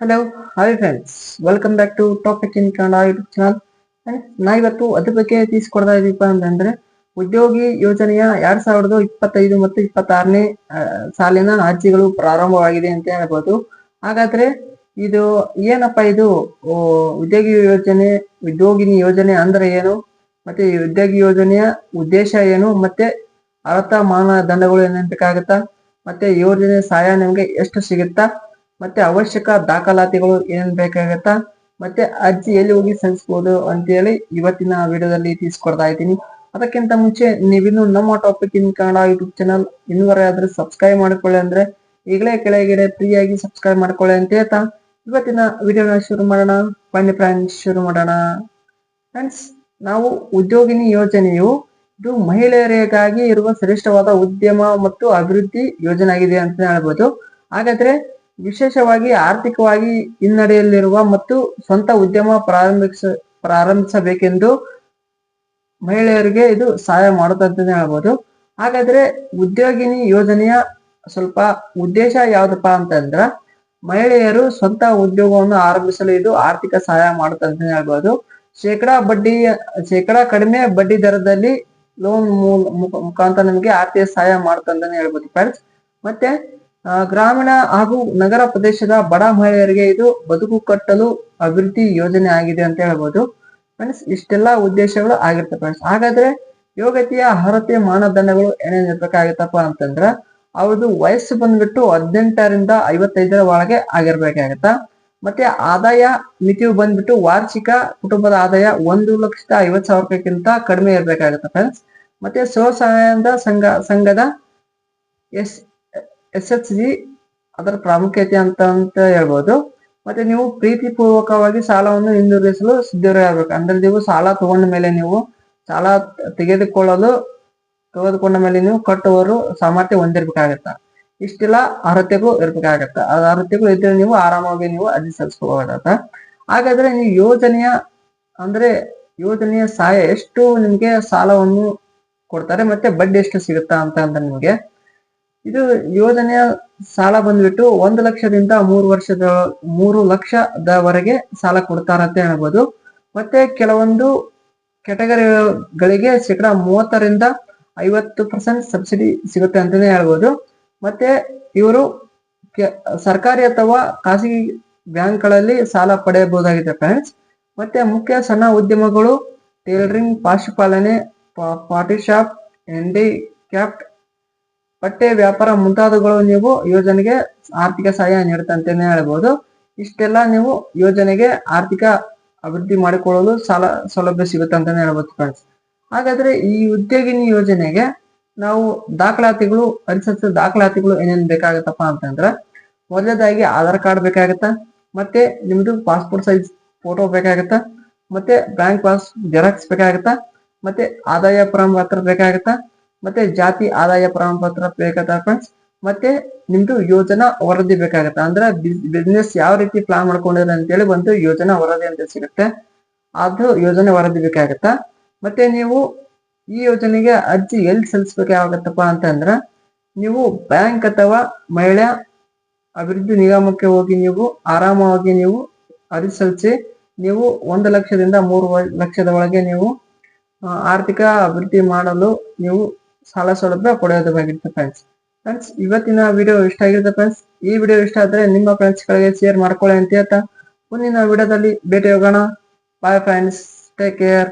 Hello hi friends welcome back to topic in Kannada YouTube channel ನಾ ಇವತ್ತು ಅದ್ರ ಬಗ್ಗೆ ತಿಳಿಸ್ಕೊಡ್ತಾ ಇದೀಪ ಅಂತಂದ್ರೆ, ಉದ್ಯೋಗಿ ಯೋಜನೆಯ ಎರಡ್ ಸಾವಿರದ ಇಪ್ಪತ್ತೈದು ಮತ್ತು ಇಪ್ಪತ್ತಾರನೇ ಸಾಲಿನ ಅರ್ಜಿಗಳು ಪ್ರಾರಂಭವಾಗಿದೆ ಅಂತ ಹೇಳ್ಬೋದು. ಹಾಗಾದ್ರೆ ಇದು ಏನಪ್ಪ ಇದು? ಉದ್ಯೋಗಿ ಯೋಜನೆ, ಉದ್ಯೋಗಿನಿ ಯೋಜನೆ ಅಂದ್ರೆ ಏನು? ಮತ್ತೆ ಉದ್ಯೋಗಿ ಯೋಜನೆಯ ಉದ್ದೇಶ ಏನು? ಮತ್ತೆ ಅರ್ಥ ಮಾನದಂಡಗಳು ಏನೇನ್ ಬೇಕಾಗುತ್ತಾ? ಮತ್ತೆ ಯೋಜನೆ ಸಹಾಯ ನಿಮಗೆ ಎಷ್ಟು ಸಿಗುತ್ತಾ? ಮತ್ತೆ ಅವಶ್ಯಕ ದಾಖಲಾತಿಗಳು ಏನೇನು ಬೇಕಾಗತ್ತಾ? ಮತ್ತೆ ಅರ್ಜಿ ಎಲ್ಲಿ ಹೋಗಿ ಸಲ್ಲಿಸಬಹುದು ಅಂತೇಳಿ ಇವತ್ತಿನ ವಿಡಿಯೋದಲ್ಲಿ ತಿಳಿಸ್ಕೊಡ್ತಾ ಇದ್ದೀನಿ. ಅದಕ್ಕಿಂತ ಮುಂಚೆ ನೀವಿನ್ನು ನಮ್ಮ topic in Kannada YouTube channel ಇನ್ವರೇ ಆದ್ರೆ ಸಬ್ಸ್ಕ್ರೈಬ್ ಮಾಡ್ಕೊಳ್ಳಿ ಅಂದ್ರೆ ಈಗಲೇ ಕೆಳಗಡೆ ಫ್ರೀ ಆಗಿ ಸಬ್ಸ್ಕ್ರೈಬ್ ಮಾಡ್ಕೊಳ್ಳಿ ಅಂತ ಹೇಳ್ತಾ ಇವತ್ತಿನ ವಿಡಿಯೋನ ಶುರು ಮಾಡೋಣ. ಬನ್ನಿ ಫ್ರೆಂಡ್ಸ್ ಶುರು ಮಾಡೋಣ. ಫ್ರೆಂಡ್ಸ್ ನಾವು ಉದ್ಯೋಗಿನಿ ಯೋಜನೆಯು ಇದು ಮಹಿಳೆಯರಿಗಾಗಿ ಇರುವ ಶ್ರೇಷ್ಠವಾದ ಉದ್ಯಮ ಮತ್ತು ಅಭಿವೃದ್ಧಿ ಯೋಜನೆ ಆಗಿದೆ ಅಂತ ಹೇಳ್ಬೋದು. ಹಾಗಾದ್ರೆ ವಿಶೇಷವಾಗಿ ಆರ್ಥಿಕವಾಗಿ ಹಿನ್ನಡೆಯಲ್ಲಿರುವ ಮತ್ತು ಸ್ವಂತ ಉದ್ಯಮ ಪ್ರಾರಂಭಿಸ, ಪ್ರಾರಂಭಿಸಬೇಕೆಂದು ಮಹಿಳೆಯರಿಗೆ ಇದು ಸಹಾಯ ಮಾಡುತ್ತೆ ಅಂತಾನೆ ಹೇಳ್ಬೋದು. ಹಾಗಾದ್ರೆ ಉದ್ಯೋಗಿನಿ ಯೋಜನೆಯ ಸ್ವಲ್ಪ ಉದ್ದೇಶ ಯಾವ್ದಪ್ಪ ಅಂತಂದ್ರ ಮಹಿಳೆಯರು ಸ್ವಂತ ಉದ್ಯೋಗವನ್ನು ಆರಂಭಿಸಲು ಇದು ಆರ್ಥಿಕ ಸಹಾಯ ಮಾಡುತ್ತೆ ಅಂತಾನೆ ಹೇಳ್ಬೋದು. ಶೇಕಡಾ ಬಡ್ಡಿ, ಶೇಕಡಾ ಕಡಿಮೆ ಬಡ್ಡಿ ದರದಲ್ಲಿ ಲೋನ್ ಮುಖಾಂತರ ನಿಮಗೆ ಆರ್ಥಿಕ ಸಹಾಯ ಮಾಡುತ್ತೆ ಅಂತಾನೆ ಹೇಳ್ಬೋದು ಫ್ರೆಂಡ್ಸ್ ಮತ್ತೆ ಗ್ರಾಮೀಣ ಹಾಗೂ ನಗರ ಪ್ರದೇಶದ ಬಡ ಮಹಿಳೆಯರಿಗೆ ಇದು ಬದುಕು ಕಟ್ಟಲು ಅಭಿವೃದ್ಧಿ ಯೋಜನೆ ಆಗಿದೆ ಅಂತ ಹೇಳ್ಬೋದು. ಫ್ರೆಂಡ್ಸ್, ಇಷ್ಟೆಲ್ಲ ಉದ್ದೇಶಗಳು ಆಗಿರ್ತವೆ ಫ್ರೆಂಡ್ಸ್. ಹಾಗಾದ್ರೆ ಯೋಗ್ಯತೆಯ ಅರ್ಹತೆ ಮಾನದಂಡಗಳು ಏನೇನು ಇರ್ಬೇಕಾಗತ್ತಪ್ಪ ಅಂತಂದ್ರ, ಅವ್ರದ್ದು ವಯಸ್ಸು ಬಂದ್ಬಿಟ್ಟು ಹದಿನೆಂಟರಿಂದ ಐವತ್ತೈದರ ಒಳಗೆ ಆಗಿರ್ಬೇಕಾಗತ್ತ? ಮತ್ತೆ ಆದಾಯ ಮಿತಿಯು ಬಂದ್ಬಿಟ್ಟು ವಾರ್ಷಿಕ ಕುಟುಂಬದ ಆದಾಯ ಒಂದು ಲಕ್ಷದ ಐವತ್ ಸಾವಿರ ರೂಪಾಯಿಗಿಂತ ಕಡಿಮೆ ಇರ್ಬೇಕಾಗತ್ತ ಫ್ರೆಂಡ್ಸ್. ಮತ್ತೆ ಸ್ವಸಹಾಯದ ಸಂಘ, ಸಂಘದ ಎಸ್ ಎಸ್ ಎಚ್ ಜಿ ಅದರ ಪ್ರಾಮುಖ್ಯತೆ ಅಂತ ಅಂತ ಹೇಳ್ಬೋದು. ಮತ್ತೆ ನೀವು ಪ್ರೀತಿಪೂರ್ವಕವಾಗಿ ಸಾಲವನ್ನು ಹಿಂದಿರುಗಿಸಲು ಸಿದ್ಧರಾಗಬೇಕು ಅಂದ್ರೆ ನೀವು ಸಾಲ ತಗೊಂಡ ಮೇಲೆ ನೀವು ಸಾಲ ತೆಗೆದುಕೊಳ್ಳಲು ತೆಗೆದುಕೊಂಡ ಮೇಲೆ ನೀವು ಕಟ್ಟುವರು ಸಾಮರ್ಥ್ಯ ಹೊಂದಿರ್ಬೇಕಾಗತ್ತ? ಇಷ್ಟೆಲ್ಲ ಅರ್ಹತೆಗೂ ಇರ್ಬೇಕಾಗತ್ತ? ಆ ಅರ್ಹತೆಗಳು ಇದ್ರೆ ನೀವು ಆರಾಮಾಗಿ ನೀವು ಅರ್ಜಿ ಸಲ್ಲಿಸ್ಕೋಬೋದಾಗತ್ತ ಹಾಗಾದ್ರೆ ನೀವು ಯೋಜನೆಯ, ಅಂದ್ರೆ ಯೋಜನೆಯ ಸಹಾಯ ಎಷ್ಟು ನಿಮ್ಗೆ ಸಾಲವನ್ನು ಕೊಡ್ತಾರೆ ಮತ್ತೆ ಬಡ್ಡಿ ಎಷ್ಟು ಸಿಗುತ್ತಾ ಅಂತ ಅಂದ್ರೆ ನಿಮ್ಗೆ ಇದು ಯೋಜನೆಯ ಸಾಲ ಬಂದ್ಬಿಟ್ಟು ಒಂದು ಲಕ್ಷದಿಂದ ಮೂರು ವರ್ಷದ, ಮೂರು ಲಕ್ಷದವರೆಗೆ ಸಾಲ ಕೊಡ್ತಾರಂತ ಹೇಳ್ಬೋದು. ಮತ್ತೆ ಕೆಲವೊಂದು ಕೆಟಗರಿಗಳಿಗೆ ಶೇಕಡಾ ಮೂವತ್ತರಿಂದ ಐವತ್ತು ಪರ್ಸೆಂಟ್ ಸಬ್ಸಿಡಿ ಸಿಗುತ್ತೆ ಅಂತಾನೆ ಹೇಳ್ಬೋದು. ಮತ್ತೆ ಇವರು ಸರ್ಕಾರಿ ಅಥವಾ ಖಾಸಗಿ ಬ್ಯಾಂಕ್ಗಳಲ್ಲಿ ಸಾಲ ಪಡೆಯಬಹುದಾಗಿದೆ ಫ್ರೆಂಡ್ಸ್. ಮತ್ತೆ ಮುಖ್ಯ ಸಣ್ಣ ಉದ್ಯಮಗಳು ಟೇಲರಿಂಗ್, ಪಾಶುಪಾಲನೆ ಪಾಟಿ ಶಾಪ್ ಕ್ಯಾಪ್ಟ್ ಬಟ್ಟೆ ವ್ಯಾಪಾರ ಮುಂತಾದವುಗಳು ನೀವು ಯೋಜನೆಗೆ ಆರ್ಥಿಕ ಸಹಾಯ ನೀಡುತ್ತೆ ಅಂತಾನೆ ಹೇಳ್ಬೋದು. ಇಷ್ಟೆಲ್ಲ ನೀವು ಯೋಜನೆಗೆ ಆರ್ಥಿಕ ಅಭಿವೃದ್ಧಿ ಮಾಡಿಕೊಳ್ಳಲು ಸಾಲ, ಸೌಲಭ್ಯ ಸಿಗುತ್ತೆ ಅಂತಾನೆ ಹೇಳ್ಬೋದು ಫ್ರೆಂಡ್ಸ್ ಹಾಗಾದ್ರೆ ಈ ಉದ್ಯೋಗಿನಿ ಯೋಜನೆಗೆ ನಾವು ದಾಖಲಾತಿಗಳು ಪರಿಸರ ದಾಖಲಾತಿಗಳು ಏನೇನು ಬೇಕಾಗತ್ತಪ್ಪ ಅಂತಂದ್ರೆ ಮೊದಲದಾಗಿ ಆಧಾರ್ ಕಾರ್ಡ್ ಬೇಕಾಗತ್ತ, ಮತ್ತೆ ನಿಮ್ದು ಪಾಸ್ಪೋರ್ಟ್ ಸೈಜ್ ಫೋಟೋ ಬೇಕಾಗತ್ತ, ಮತ್ತೆ ಬ್ಯಾಂಕ್ ಪಾಸ್ ಜೆರಾಕ್ಸ್ ಬೇಕಾಗತ್ತ, ಮತ್ತೆ ಆದಾಯ ಪ್ರಮಾಣ ಪತ್ರ ಬೇಕಾಗತ್ತ ಮತ್ತೆ ಜಾತಿ ಆದಾಯ ಪ್ರಮಾಣ ಪತ್ರ ಬೇಕಾಗತ್ತ ಫ್ರೆಂಡ್ಸ್ ಮತ್ತೆ ನಿಮ್ದು ಯೋಜನಾ ವರದಿ ಬೇಕಾಗತ್ತೆ. ಅಂದ್ರೆ ಬಿಸ್ನೆಸ್ ಯಾವ ರೀತಿ ಪ್ಲಾನ್ ಮಾಡ್ಕೊಂಡಿದ್ರೆ ಅಂತೇಳಿ ಒಂದು ಯೋಜನಾ ವರದಿ ಅಂತ ಸಿಗುತ್ತೆ. ಅದು ಯೋಜನೆ ವರದಿ ಬೇಕಾಗತ್ತ? ಮತ್ತೆ ನೀವು ಈ ಯೋಜನೆಗೆ ಅರ್ಜಿ ಎಲ್ಲಿ ಸಲ್ಲಿಸ್ಬೇಕಾಗತ್ತಪ್ಪ ಅಂತಂದ್ರೆ, ನೀವು ಬ್ಯಾಂಕ್ ಅಥವಾ ಮಹಿಳಾ ಅಭಿವೃದ್ಧಿ ನಿಗಮಕ್ಕೆ ಹೋಗಿ ನೀವು ಆರಾಮವಾಗಿ ನೀವು ಅರ್ಜಿ ಸಲ್ಲಿಸಿ, ನೀವು ಒಂದು ಲಕ್ಷದಿಂದ ಮೂರು ಲಕ್ಷದ ಒಳಗೆ ನೀವು ಆರ್ಥಿಕ ಅಭಿವೃದ್ಧಿ ಮಾಡಲು ನೀವು ಸಾಲ ಸೌಲಭ್ಯ ಕೊಡೋದಾಗಿರುತ್ತೆ ಫ್ರೆಂಡ್ಸ್ ಫ್ರೆಂಡ್ಸ್ ಇವತ್ತಿನ ವಿಡಿಯೋ ಇಷ್ಟ ಆಗಿರುತ್ತೆ ಫ್ರೆಂಡ್ಸ್ ಈ ವಿಡಿಯೋ ಇಷ್ಟ ಆದ್ರೆ ನಿಮ್ಮ ಫ್ರೆಂಡ್ಸ್ ಗಳಿಗೆ ಶೇರ್ ಮಾಡ್ಕೊಳ್ಳಿ ಅಂತ ಹೇಳ್ತಾ. ಮುಂದಿನ ವಿಡಿಯೋದಲ್ಲಿ ಭೇಟಿ ಹೋಗೋಣ ಬಾಯ್ ಫ್ರೆಂಡ್ಸ್ ಟೇಕ್ ಕೇರ್